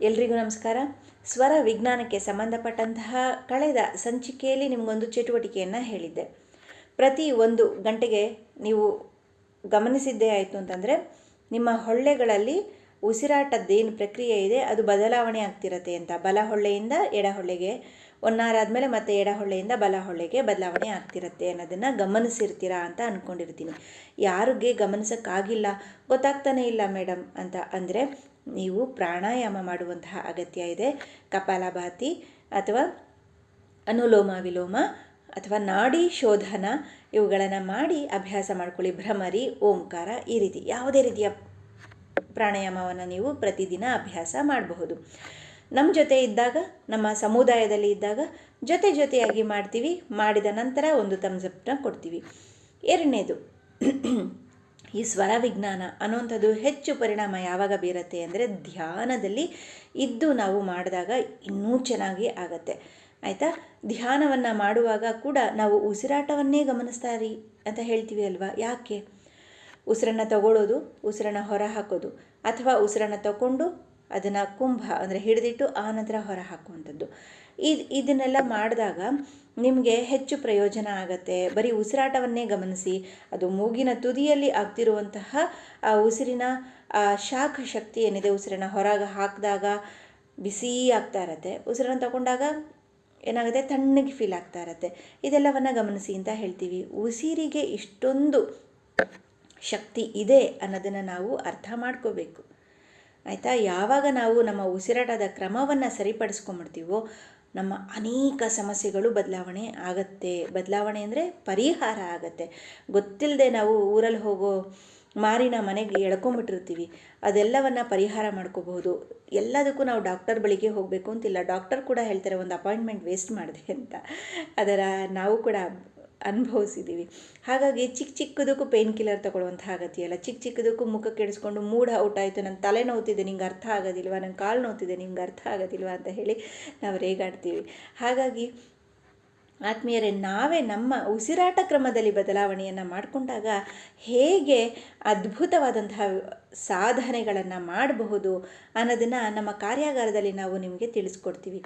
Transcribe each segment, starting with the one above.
ಎಲ್ರಿಗೂ ನಮಸ್ಕಾರ. ಸ್ವರ ವಿಜ್ಞಾನಕ್ಕೆ ಸಂಬಂಧಪಟ್ಟಂತಹ ಕಳೆದ ಸಂಚಿಕೆಯಲ್ಲಿ ನಿಮಗೊಂದು ಚಟುವಟಿಕೆಯನ್ನು ಹೇಳಿದ್ದೆ. ಪ್ರತಿ ಒಂದು ಗಂಟೆಗೆ ನೀವು ಗಮನಿಸಿದ್ದೇ ಆಯಿತು ಅಂತಂದರೆ, ನಿಮ್ಮ ಹೊಳ್ಳೆಗಳಲ್ಲಿ ಉಸಿರಾಟದ್ದೇನು ಪ್ರಕ್ರಿಯೆ ಇದೆ, ಅದು ಬದಲಾವಣೆ ಆಗ್ತಿರತ್ತೆ ಅಂತ. ಬಲ ಹೊಳ್ಳೆಯಿಂದ ಎಡಹೊಳ್ಳೆಗೆ ಒನ್ನಾರಾದಮೇಲೆ ಮತ್ತೆ ಎಡಹೊಳ್ಳೆಯಿಂದ ಬಲ ಹೊಳ್ಳೆಗೆ ಬದಲಾವಣೆ ಆಗ್ತಿರತ್ತೆ ಅನ್ನೋದನ್ನು ಗಮನಿಸಿರ್ತೀರಾ ಅಂತ ಅಂದ್ಕೊಂಡಿರ್ತೀನಿ ಯಾರಿಗೆ ಗಮನಿಸೋಕ್ಕಾಗಿಲ್ಲ, ಗೊತ್ತಾಗ್ತಾನೆ ಇಲ್ಲ ಮೇಡಮ್ ಅಂತ ಅಂದರೆ ನೀವು ಪ್ರಾಣಾಯಾಮ ಮಾಡುವಂತಹ ಅಗತ್ಯ ಇದೆ. ಕಪಾಲಭಾತಿ ಅಥವಾ ಅನುಲೋಮ ವಿಲೋಮ ಅಥವಾ ನಾಡಿ ಶೋಧನ ಇವುಗಳನ್ನು ಮಾಡಿ ಅಭ್ಯಾಸ ಮಾಡ್ಕೊಳ್ಳಿ. ಭ್ರಮರಿ, ಓಂಕಾರ ಈ ರೀತಿ ಯಾವುದೇ ರೀತಿಯ ಪ್ರಾಣಾಯಾಮವನ್ನು ನೀವು ಪ್ರತಿದಿನ ಅಭ್ಯಾಸ ಮಾಡಬಹುದು. ನಮ್ಮ ಜೊತೆ ಇದ್ದಾಗ, ನಮ್ಮ ಸಮುದಾಯದಲ್ಲಿ ಇದ್ದಾಗ ಜೊತೆ ಜೊತೆಯಾಗಿ ಮಾಡ್ತೀವಿ. ಮಾಡಿದ ನಂತರ ಒಂದು ತಮ್ಸಪ್ನ ಕೊಡ್ತೀವಿ. ಎರಡನೇದು ಈ ಸ್ವರ ವಿಜ್ಞಾನ ಅನ್ನುವಂಥದ್ದು ಹೆಚ್ಚು ಪರಿಣಾಮ ಯಾವಾಗ ಬೀರುತ್ತೆ ಅಂದರೆ ಧ್ಯಾನದಲ್ಲಿ ಇದ್ದು ನಾವು ಮಾಡಿದಾಗ ಇನ್ನೂ ಚೆನ್ನಾಗಿ ಆಗತ್ತೆ. ಆಯಿತಾ? ಧ್ಯಾನವನ್ನು ಮಾಡುವಾಗ ಕೂಡ ನಾವು ಉಸಿರಾಟವನ್ನೇ ಗಮನಿಸ್ತಾ ರೀ ಅಂತ ಹೇಳ್ತೀವಿ ಅಲ್ವಾ? ಯಾಕೆ? ಉಸಿರನ್ನು ತಗೊಳ್ಳೋದು ಉಸಿರನ್ನು ಹೊರ ಹಾಕೋದು, ಅಥವಾ ಉಸಿರನ್ನು ತಗೊಂಡು ಅದನ್ನು ಕುಂಭ ಅಂದರೆ ಹಿಡಿದಿಟ್ಟು ಆನಂತರ ಹೊರ ಹಾಕುವಂಥದ್ದು. ಇದು ಇದನ್ನೆಲ್ಲ ಮಾಡಿದಾಗ ನಿಮಗೆ ಹೆಚ್ಚು ಪ್ರಯೋಜನ ಆಗತ್ತೆ. ಬರೀ ಉಸಿರಾಟವನ್ನೇ ಗಮನಿಸಿ. ಅದು ಮೂಗಿನ ತುದಿಯಲ್ಲಿ ಆಗ್ತಿರುವಂತಹ ಆ ಉಸಿರಿನ ಶಾಖ ಶಕ್ತಿ ಏನಿದೆ ಉಸಿರನ್ನ ಹೊರಗೆ ಹಾಕಿದಾಗ ಬಿಸಿ ಆಗ್ತಾ ಇರತ್ತೆ. ಉಸಿರನ್ನು ತಗೊಂಡಾಗ ಏನಾಗುತ್ತೆ? ತಣ್ಣಗೆ ಫೀಲ್ ಆಗ್ತಾ ಇರತ್ತೆ. ಇದೆಲ್ಲವನ್ನು ಗಮನಿಸಿ ಅಂತ ಹೇಳ್ತೀವಿ. ಉಸಿರಿಗೆ ಇಷ್ಟೊಂದು ಶಕ್ತಿ ಇದೆ ಅನ್ನೋದನ್ನು ನಾವು ಅರ್ಥ ಮಾಡ್ಕೋಬೇಕು. ಆಯಿತಾ? ಯಾವಾಗ ನಾವು ನಮ್ಮ ಉಸಿರಾಟದ ಕ್ರಮವನ್ನು ಸರಿಪಡಿಸ್ಕೊಂಬಿಡ್ತೀವೋ ನಮ್ಮ ಅನೇಕ ಸಮಸ್ಯೆಗಳು ಬದಲಾವಣೆ ಆಗತ್ತೆ. ಬದಲಾವಣೆ ಅಂದರೆ ಪರಿಹಾರ ಆಗತ್ತೆ. ಗೊತ್ತಿಲ್ಲದೆ ನಾವು ಊರಲ್ಲಿ ಹೋಗೋ ಮಾರಿನ ಮನೆಗೆ ಎಳ್ಕೊಂಬಿಟ್ಟಿರ್ತೀವಿ. ಅದೆಲ್ಲವನ್ನು ಪರಿಹಾರ ಮಾಡ್ಕೋಬಹುದು. ಎಲ್ಲದಕ್ಕೂ ನಾವು ಡಾಕ್ಟರ್ ಬಳಿಗೆ ಹೋಗಬೇಕು ಅಂತಿಲ್ಲ. ಡಾಕ್ಟರ್ ಕೂಡ ಹೇಳ್ತಾರೆ, ಒಂದು ಅಪಾಯಿಂಟ್ಮೆಂಟ್ ವೇಸ್ಟ್ ಮಾಡಿದೆ ಅಂತ. ಅದರ ನಾವು ಕೂಡ ಅನುಭವಿಸಿದ್ದೀವಿ. ಹಾಗಾಗಿ ಚಿಕ್ಕ ಚಿಕ್ಕದಕ್ಕೂ ಪೇನ್ ಕಿಲ್ಲರ್ ತಗೊಳ್ಳುವಂಥ ಅಗತ್ಯ ಇಲ್ಲ ಚಿಕ್ಕ ಚಿಕ್ಕದಕ್ಕೂ ಮುಖ ಕೆಡಿಸ್ಕೊಂಡು ಮೂಡ್ ಔಟ್ ಆಯಿತು, ನನ್ನ ತಲೆ ನೋವ್ತಿದೆ, ನಿಂಗೆ ಅರ್ಥ ಆಗೋದಿಲ್ವಾ? ನನ್ನ ಕಾಲು ನೋವ್ತಿದೆ ನಿಮ್ಗೆ ಅರ್ಥ ಆಗೋದಿಲ್ವಾ? ಅಂತ ಹೇಳಿ ನಾವು ರೇಗಾಡ್ತೀವಿ. ಹಾಗಾಗಿ ಆತ್ಮೀಯರೇ, ನಾವೇ ನಮ್ಮ ಉಸಿರಾಟ ಕ್ರಮದಲ್ಲಿ ಬದಲಾವಣೆಯನ್ನು ಮಾಡಿಕೊಂಡಾಗ ಹೇಗೆ ಅದ್ಭುತವಾದಂತಹ ಸಾಧನೆಗಳನ್ನು ಮಾಡಬಹುದು ಅನ್ನೋದನ್ನು ನಮ್ಮ ಕಾರ್ಯಾಗಾರದಲ್ಲಿ ನಾವು ನಿಮಗೆ ತಿಳಿಸ್ಕೊಡ್ತೀವಿ.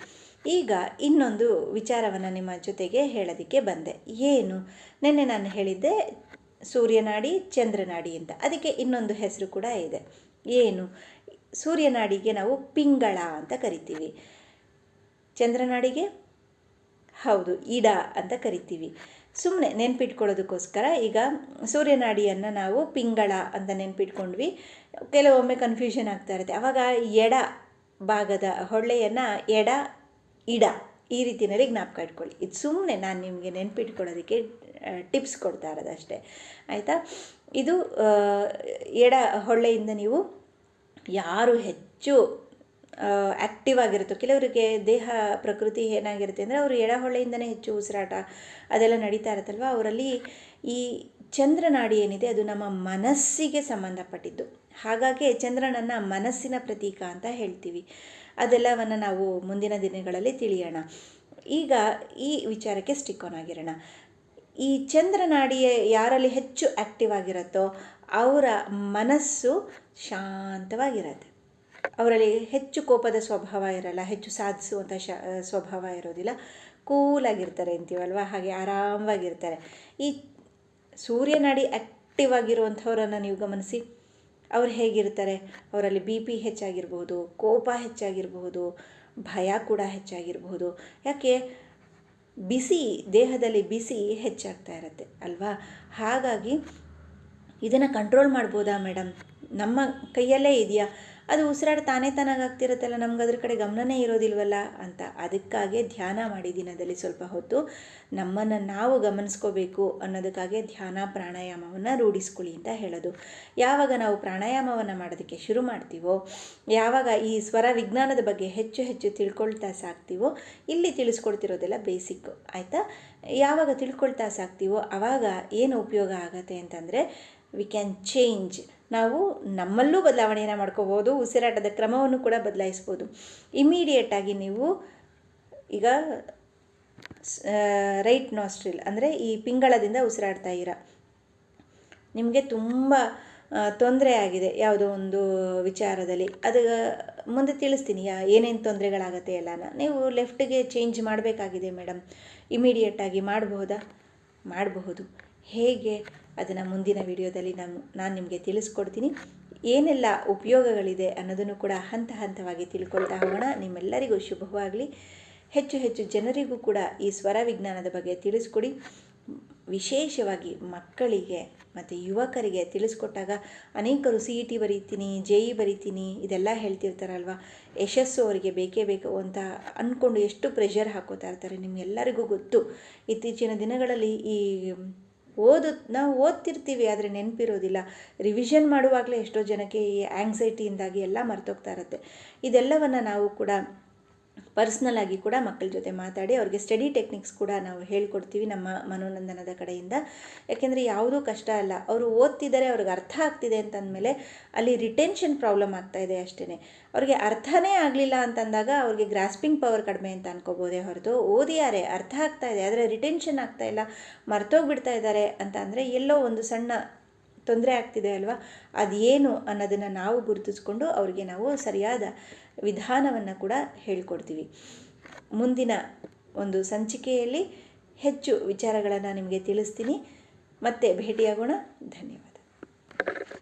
ಈಗ ಇನ್ನೊಂದು ವಿಚಾರವನ್ನು ನಿಮ್ಮ ಜೊತೆಗೆ ಹೇಳೋದಕ್ಕೆ ಬಂದೆ. ಏನು? ನಿನ್ನೆ ನಾನು ಹೇಳಿದ್ದೆ, ಸೂರ್ಯನಾಡಿ, ಚಂದ್ರನಾಡಿ ಅಂತ. ಅದಕ್ಕೆ ಇನ್ನೊಂದು ಹೆಸರು ಕೂಡ ಇದೆ. ಏನು? ಸೂರ್ಯನಾಡಿಗೆ ನಾವು ಪಿಂಗಳ ಅಂತ ಕರಿತೀವಿ. ಚಂದ್ರನಾಡಿಗೆ? ಹೌದು, ಇಡ ಅಂತ ಕರಿತೀವಿ. ಸುಮ್ಮನೆ ನೆನ್ಪಿಟ್ಕೊಳ್ಳೋದಕ್ಕೋಸ್ಕರ ಈಗ ಸೂರ್ಯನಾಡಿಯನ್ನು ನಾವು ಪಿಂಗಳ ಅಂತ ನೆನ್ಪಿಟ್ಕೊಂಡ್ವಿ. ಕೆಲವೊಮ್ಮೆ ಕನ್ಫ್ಯೂಷನ್ ಆಗ್ತಾ ಇರುತ್ತೆ. ಆವಾಗ ಎಡ ಭಾಗದ ಹೊಳ್ಳೆಯನ್ನು ಎಡ, ಇಡ ಈ ರೀತಿಯಲ್ಲಿ ಜ್ಞಾಪಕ ಇಟ್ಕೊಳ್ಳಿ. ಇದು ಸುಮ್ಮನೆ ನಾನು ನಿಮಗೆ ನೆನ್ಪಿಟ್ಕೊಳ್ಳೋದಕ್ಕೆ ಟಿಪ್ಸ್ ಕೊಡ್ತಾ ಇರೋದಷ್ಟೇ. ಆಯಿತಾ? ಇದು ಎಡ ಹೊಳ್ಳೆಯಿಂದ ನೀವು ಯಾರು ಹೆಚ್ಚು ಆ್ಯಕ್ಟಿವ್ ಆಗಿರುತ್ತೋ, ಕೆಲವರಿಗೆ ದೇಹ ಪ್ರಕೃತಿ ಏನಾಗಿರುತ್ತೆ ಅಂದರೆ ಅವರು ಎಡಹೊಳೆಯಿಂದಲೇ ಹೆಚ್ಚು ಉಸಿರಾಟ ಅದೆಲ್ಲ ನಡೀತಾ ಇರುತ್ತಲ್ವ? ಅವರಲ್ಲಿ ಈ ಚಂದ್ರನಾಡಿ ಏನಿದೆ, ಅದು ನಮ್ಮ ಮನಸ್ಸಿಗೆ ಸಂಬಂಧಪಟ್ಟಿದ್ದು. ಹಾಗಾಗಿ ಚಂದ್ರನನ್ನು ಮನಸ್ಸಿನ ಪ್ರತೀಕ ಅಂತ ಹೇಳ್ತೀವಿ. ಅದೆಲ್ಲವನ್ನು ನಾವು ಮುಂದಿನ ದಿನಗಳಲ್ಲಿ ತಿಳಿಯೋಣ. ಈಗ ಈ ವಿಚಾರಕ್ಕೆ ಸ್ಟಿಕ್ ಆನ್ ಆಗಿರೋಣ. ಈ ಚಂದ್ರನಾಡಿಯ ಯಾರಲ್ಲಿ ಹೆಚ್ಚು ಆ್ಯಕ್ಟಿವ್ ಆಗಿರುತ್ತೋ, ಅವರ ಮನಸ್ಸು ಶಾಂತವಾಗಿರುತ್ತೆ. ಅವರಲ್ಲಿ ಹೆಚ್ಚು ಕೋಪದ ಸ್ವಭಾವ ಇರಲ್ಲ, ಹೆಚ್ಚು ಸಾಧಿಸುವಂಥ ಶ ಸ್ವಭಾವ ಇರೋದಿಲ್ಲ. ಕೂಲಾಗಿರ್ತಾರೆ ಅಂತೀವಲ್ವ? ಹಾಗೆ ಆರಾಮವಾಗಿರ್ತಾರೆ. ಈ ಸೂರ್ಯನಾಡಿ ಆ್ಯಕ್ಟಿವ್ ಆಗಿರುವಂಥವರನ್ನು ನೀವು ಗಮನಿಸಿ. ಅವ್ರು ಹೇಗಿರ್ತಾರೆ? ಅವರಲ್ಲಿ ಬಿ ಪಿ ಹೆಚ್ಚಾಗಿರ್ಬೋದು, ಕೋಪ ಹೆಚ್ಚಾಗಿರಬಹುದು ಭಯ ಕೂಡ ಹೆಚ್ಚಾಗಿರಬಹುದು ಯಾಕೆ? ಬಿಸಿ, ದೇಹದಲ್ಲಿ ಬಿಸಿ ಹೆಚ್ಚಾಗ್ತಾ ಇರುತ್ತೆ, ಅಲ್ವಾ? ಹಾಗಾಗಿ ಇದನ್ನು ಕಂಟ್ರೋಲ್ ಮಾಡ್ಬೋದಾ ಮೇಡಮ್ ನಮ್ಮ ಕೈಯಲ್ಲೇ ಇದೆಯಾ? ಅದು ಉಸಿರಾಟ ತಾನೇ ತಾನಾಗ್ತಿರುತ್ತಲ್ಲ ನಮ್ಗೆ ಅದ್ರ ಕಡೆ ಗಮನನೇ ಇರೋದಿಲ್ವಲ್ಲ ಅಂತ. ಅದಕ್ಕಾಗೆ ಧ್ಯಾನ ಮಾಡಿ ದಿನದಲ್ಲಿ ಸ್ವಲ್ಪ ಹೊತ್ತು ನಮ್ಮನ್ನು ನಾವು ಗಮನಿಸ್ಕೋಬೇಕು ಅನ್ನೋದಕ್ಕಾಗಿ ಧ್ಯಾನ ಪ್ರಾಣಾಯಾಮವನ್ನು ರೂಢಿಸ್ಕೊಳ್ಳಿ ಅಂತ ಹೇಳೋದು. ಯಾವಾಗ ನಾವು ಪ್ರಾಣಾಯಾಮವನ್ನು ಮಾಡೋದಕ್ಕೆ ಶುರು ಮಾಡ್ತೀವೋ, ಯಾವಾಗ ಈ ಸ್ವರ ವಿಜ್ಞಾನದ ಬಗ್ಗೆ ಹೆಚ್ಚು ಹೆಚ್ಚು ತಿಳ್ಕೊಳ್ತಾ ಸಾಕ್ತೀವೋ, ಇಲ್ಲಿ ತಿಳಿಸ್ಕೊಡ್ತಿರೋದೆಲ್ಲ ಬೇಸಿಕ್, ಆಯಿತಾ? ಯಾವಾಗ ತಿಳ್ಕೊಳ್ತಾ ಸಾಕ್ತೀವೋ ಆವಾಗ ಏನು ಉಪಯೋಗ ಆಗತ್ತೆ ಅಂತಂದರೆ ವಿ ಕ್ಯಾನ್ ಚೇಂಜ್ ನಾವು ನಮ್ಮಲ್ಲೂ ಬದಲಾವಣೆಯನ್ನು ಮಾಡ್ಕೋಬೋದು ಉಸಿರಾಟದ ಕ್ರಮವನ್ನು ಕೂಡ ಬದಲಾಯಿಸ್ಬೋದು. ಇಮಿಡಿಯೇಟಾಗಿ ನೀವು ಈಗ ರೈಟ್ ನಾಸ್ಟ್ರಿಲ್ ಅಂದರೆ ಈ ಪಿಂಗಳದಿಂದ ಉಸಿರಾಡ್ತಾ ಇರ. ನಿಮಗೆ ತುಂಬ ತೊಂದರೆ ಆಗಿದೆ ಯಾವುದೋ ಒಂದು ವಿಚಾರದಲ್ಲಿ. ಅದು, ಮುಂದೆ ತಿಳಿಸ್ತೀನಿ, ಯಾ, ಏನೇನು ತೊಂದರೆಗಳಾಗತ್ತೆ ಎಲ್ಲನ. ನೀವು ಲೆಫ್ಟ್ಗೆ ಚೇಂಜ್ ಮಾಡಬೇಕಾಗಿದೆ ಮೇಡಮ್. ಇಮಿಡಿಯೇಟಾಗಿ ಮಾಡಬಹುದಾ ಮಾಡಬಹುದು. ಹೇಗೆ? ಅದನ್ನು ಮುಂದಿನ ವಿಡಿಯೋದಲ್ಲಿ ನಾನು ನಾನು ನಿಮಗೆ ತಿಳಿಸ್ಕೊಡ್ತೀನಿ. ಏನೆಲ್ಲ ಉಪಯೋಗಗಳಿದೆ ಅನ್ನೋದನ್ನು ಕೂಡ ಹಂತ ಹಂತವಾಗಿ ತಿಳ್ಕೊಳ್ತಾ ಹೋಗೋಣ. ನಿಮ್ಮೆಲ್ಲರಿಗೂ ಶುಭವಾಗಲಿ. ಹೆಚ್ಚು ಹೆಚ್ಚು ಜನರಿಗೂ ಕೂಡ ಈ ಸ್ವರ ವಿಜ್ಞಾನದ ಬಗ್ಗೆ ತಿಳಿಸ್ಕೊಡಿ. ವಿಶೇಷವಾಗಿ ಮಕ್ಕಳಿಗೆ ಮತ್ತು ಯುವಕರಿಗೆ ತಿಳಿಸ್ಕೊಟ್ಟಾಗ ಅನೇಕರು ಸಿ ಇ ಟಿ ಬರೀತೀನಿ ಜೆ ಇ ಬರೀತೀನಿ, ಇದೆಲ್ಲ ಹೇಳ್ತಿರ್ತಾರಲ್ವ? ಯಶಸ್ಸು ಅವರಿಗೆ ಬೇಕೇ ಬೇಕು ಅಂತ ಅಂದ್ಕೊಂಡು ಎಷ್ಟು ಪ್ರೆಷರ್ ಹಾಕೋತಾ ಇರ್ತಾರೆ ನಿಮಗೆಲ್ಲರಿಗೂ ಗೊತ್ತು. ಇತ್ತೀಚಿನ ದಿನಗಳಲ್ಲಿ ಈ ಓದು, ನಾವು ಓದ್ತಿರ್ತೀವಿ, ಆದರೆ ನೆನಪಿರೋದಿಲ್ಲ. ರಿವಿಷನ್ ಮಾಡುವಾಗಲೇ ಎಷ್ಟೋ ಜನಕ್ಕೆ ಈ ಆ್ಯಂಗ್ಸೈಟಿಯಿಂದಾಗಿ ಎಲ್ಲ ಮರ್ತೋಗ್ತಾ ಇರುತ್ತೆ. ಇದೆಲ್ಲವನ್ನು ನಾವು ಕೂಡ ಪರ್ಸ್ನಲ್ ಆಗಿ ಕೂಡ ಮಕ್ಕಳ ಜೊತೆ ಮಾತಾಡಿ ಅವ್ರಿಗೆ ಸ್ಟಡಿ ಟೆಕ್ನಿಕ್ಸ್ ಕೂಡ ನಾವು ಹೇಳ್ಕೊಡ್ತೀವಿ ನಮ್ಮ ಮನೋನಂದನದ ಕಡೆಯಿಂದ. ಯಾಕೆಂದರೆ ಯಾವುದೂ ಕಷ್ಟ ಅಲ್ಲ. ಅವರು ಓದ್ತಿದ್ದಾರೆ, ಅವ್ರಿಗೆ ಅರ್ಥ ಆಗ್ತಿದೆ ಅಂತಂದಮೇಲೆ ಅಲ್ಲಿ ರಿಟೆನ್ಷನ್ ಪ್ರಾಬ್ಲಮ್ ಆಗ್ತಾ ಇದೆ ಅಷ್ಟೇ ಅವ್ರಿಗೆ ಅರ್ಥನೇ ಆಗಲಿಲ್ಲ ಅಂತಂದಾಗ ಅವ್ರಿಗೆ ಗ್ರಾಸ್ಪಿಂಗ್ ಪವರ್ ಕಡಿಮೆ ಅಂತ ಅನ್ಕೋಬೋದೇ ಹೊರತು. ಓದಿಯಾರೆ ಅರ್ಥ ಆಗ್ತಾ ಇದೆ, ಆದರೆ ರಿಟೆನ್ಷನ್ ಆಗ್ತಾ ಇಲ್ಲ, ಮರ್ತೋಗ್ಬಿಡ್ತಾ ಇದ್ದಾರೆ ಅಂತ ಅಂದರೆ ಎಲ್ಲೋ ಒಂದು ಸಣ್ಣ ತೊಂದರೆ ಆಗ್ತಿದೆ ಅಲ್ವಾ? ಅದೇನು ಅನ್ನೋದನ್ನು ನಾವು ಗುರುತಿಸ್ಕೊಂಡು ಅವರಿಗೆ ನಾವು ಸರಿಯಾದ ವಿಧಾನವನ್ನು ಕೂಡ ಹೇಳಿಕೊಡ್ತೀವಿ. ಮುಂದಿನ ಒಂದು ಸಂಚಿಕೆಯಲ್ಲಿ ಹೆಚ್ಚು ವಿಚಾರಗಳನ್ನು ನಿಮಗೆ ತಿಳಿಸ್ತೀನಿ. ಮತ್ತೆ ಭೇಟಿಯಾಗೋಣ. ಧನ್ಯವಾದ.